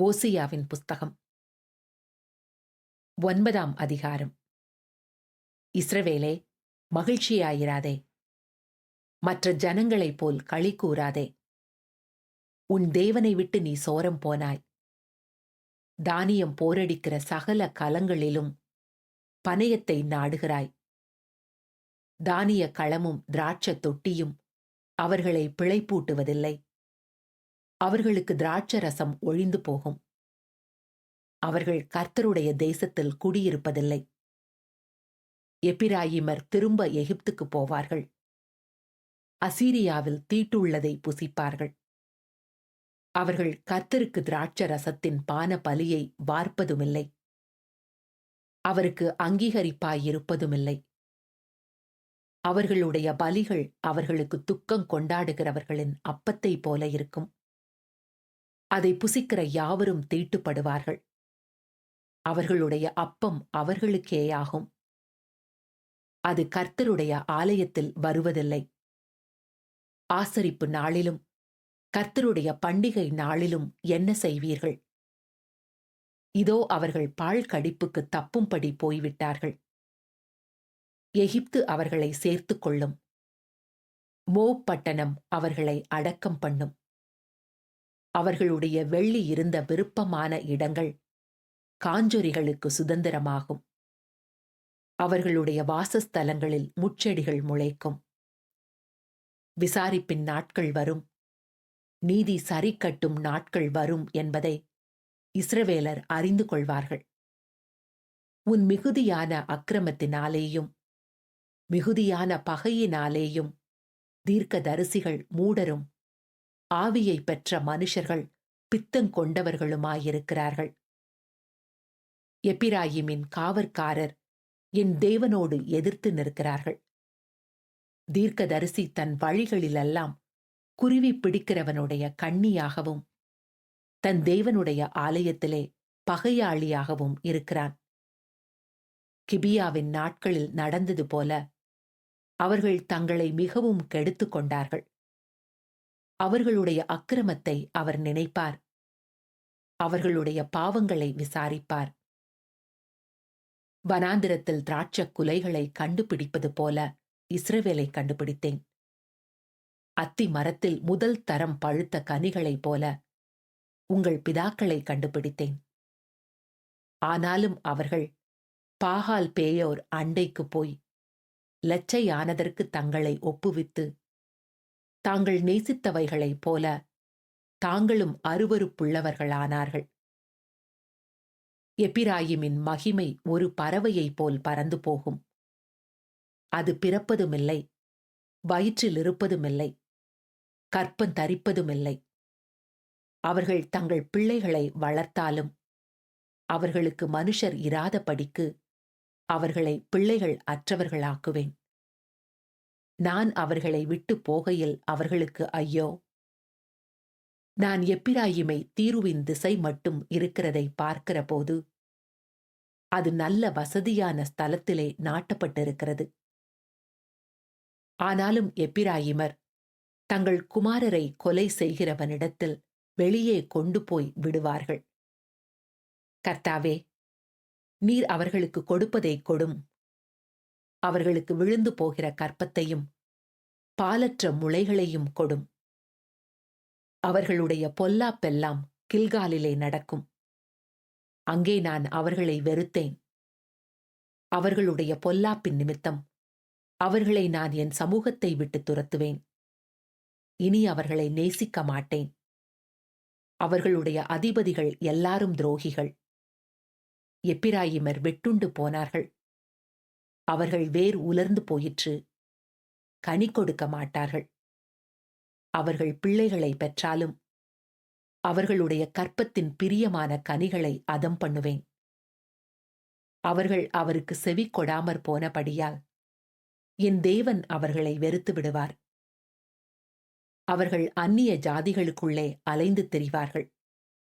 ஓசியாவின் புஸ்தகம். ஒன்பதாம் அதிகாரம். இஸ்ரவேலே மகிழ்ச்சியாயிராதே. மற்ற ஜனங்களைப் போல் களி கூறாதே. உன் தேவனை விட்டு நீ சோரம் போனாய். தானியம் போரடிக்கிற சகல கலங்களிலும் பனயத்தை நாடுகிறாய். தானிய களமும் திராட்சத் தொட்டியும் அவர்களை பிழைப்பூட்டுவதில்லை. அவர்களுக்கு திராட்சரசம் ஒழிந்து போகும். அவர்கள் கர்த்தருடைய தேசத்தில் குடியிருப்பதில்லை. எப்பிராயிமர் திரும்ப எகிப்துக்கு போவார்கள். அசீரியாவில் தீட்டுள்ளதை புசிப்பார்கள். அவர்கள் கர்த்தருக்கு திராட்ச ரசத்தின் பான பலியை வார்ப்பதுமில்லை. அவருக்கு அங்கீகரிப்பாயிருப்பதுமில்லை. அவர்களுடைய பலிகள் அவர்களுக்கு துக்கம் கொண்டாடுகிறவர்களின் அப்பத்தைப் போல இருக்கும். அதை புசிக்கிற யாவரும் தீட்டுப்படுவார்கள். அவர்களுடைய அப்பம் அவர்களுக்கேயாகும். அது கர்த்தருடைய ஆலயத்தில் வருவதில்லை. ஆசரிப்பு நாளிலும் கர்த்தருடைய பண்டிகை நாளிலும் என்ன செய்வீர்கள்? இதோ அவர்கள் பால் கடிப்புக்கு தப்பும்படி போய்விட்டார்கள். எகிப்து அவர்களை சேர்த்துக் கொள்ளும் மோ பட்டணம் அவர்களை அடக்கம் பண்ணும். அவர்களுடைய வெள்ளி இருந்த விருப்பமான இடங்கள் காஞ்சொரிகளுக்கு சுதந்திரமாகும். அவர்களுடைய வாசஸ்தலங்களில் முச்செடிகள் முளைக்கும். விசாரிப்பின் நாட்கள் வரும். நீதி சரி கட்டும் நாட்கள் வரும் என்பதை இஸ்ரவேலர் அறிந்து கொள்வார்கள். உன் மிகுதியான அக்கிரமத்தினாலேயும் மிகுதியான பகையினாலேயும் தீர்க்கதரிசிகள் மூடரும் ஆவியை பெற்ற மனுஷர்கள் பித்தங்கொண்டவர்களுமாயிருக்கிறார்கள் எப்பிராயிமின் காவற்காரர் என் தேவனோடு எதிர்த்து நிற்கிறார்கள். தீர்க்கதரிசி தன் வழிகளிலெல்லாம் குருவி பிடிக்கிறவனுடைய கண்ணியாகவும் தன் தேவனுடைய ஆலயத்திலே பகையாளியாகவும் இருக்கிறான். கிபியாவின் நாட்களில் நடந்தது போல அவர்கள் தங்களை மிகவும் கெடுத்துக் கொண்டார்கள். அவர்களுடைய அக்கிரமத்தை அவர் நினைப்பார். அவர்களுடைய பாவங்களை விசாரிப்பார். வனாந்திரத்தில் திராட்சக் குலைகளை கண்டுபிடிப்பது போல இஸ்ரவேலை கண்டுபிடித்தேன். அத்தி மரத்தில் முதல் தரம் பழுத்த கனிகளைப் போல உங்கள் பிதாக்களை கண்டுபிடித்தேன். ஆனாலும் அவர்கள் பாகால் பேயோர் அண்டைக்கு போய் லச்சையானதற்கு தங்களை ஒப்புவித்து தாங்கள் நேசித்தவைகளைப் போல தாங்களும் அருவருப்புள்ளவர்களானார்கள். எப்பிராயிமின் மகிமை ஒரு பறவையைப் போல் பறந்து போகும். அது பிறப்பதுமில்லை வயிற்றில் இருப்பதுமில்லை கற்பம் தரிப்பதுமில்லை. அவர்கள் தங்கள் பிள்ளைகளை வளர்த்தாலும் அவர்களுக்கு மனுஷர் இராதபடிக்கு அவர்களை பிள்ளைகள் அற்றவர்களாக்குவேன். நான் அவர்களை விட்டு போகையில் அவர்களுக்கு ஐயோ! நான் எப்பிராயிமை தீருவின் திசை மட்டும் இருக்கிறதை பார்க்கிற போது அது நல்ல வசதியான ஸ்தலத்திலே நாட்டப்பட்டிருக்கிறது. ஆனாலும் எப்பிராயிமர் தங்கள் குமாரரை கொலை செய்கிறவனிடத்தில் வெளியே கொண்டு போய் விடுவார்கள். கர்த்தாவே நீர் அவர்களுக்கு கொடுப்பதை கொடும். அவர்களுக்கு விழுந்து போகிற கற்பத்தையும் பாலற்ற முளைகளையும் கொடும். அவர்களுடைய பொல்லாப்பெல்லாம் கில்காலிலே நடக்கும். அங்கே நான் அவர்களை வெறுத்தேன். அவர்களுடைய பொல்லாப்பின் நிமித்தம் அவர்களை நான் என் சமூகத்தை விட்டு துரத்துவேன். இனி அவர்களை நேசிக்க மாட்டேன். அவர்களுடைய அதிபதிகள் எல்லாரும் துரோகிகள். எப்பிராயிமர் வெட்டுண்டு போனார்கள். அவர்கள் வேர் உலர்ந்து போயிற்று. கனி கொடுக்க மாட்டார்கள். அவர்கள் பிள்ளைகளை பெற்றாலும் அவர்களுடைய கற்பத்தின் பிரியமான கனிகளை அதம் பண்ணுவேன். அவர்கள் அவருக்கு செவி கொடாமற் போனபடியால் என் தேவன் அவர்களை வெறுத்து விடுவார். அவர்கள் அந்நிய ஜாதிகளுக்குள்ளே அலைந்து திரிவார்கள்.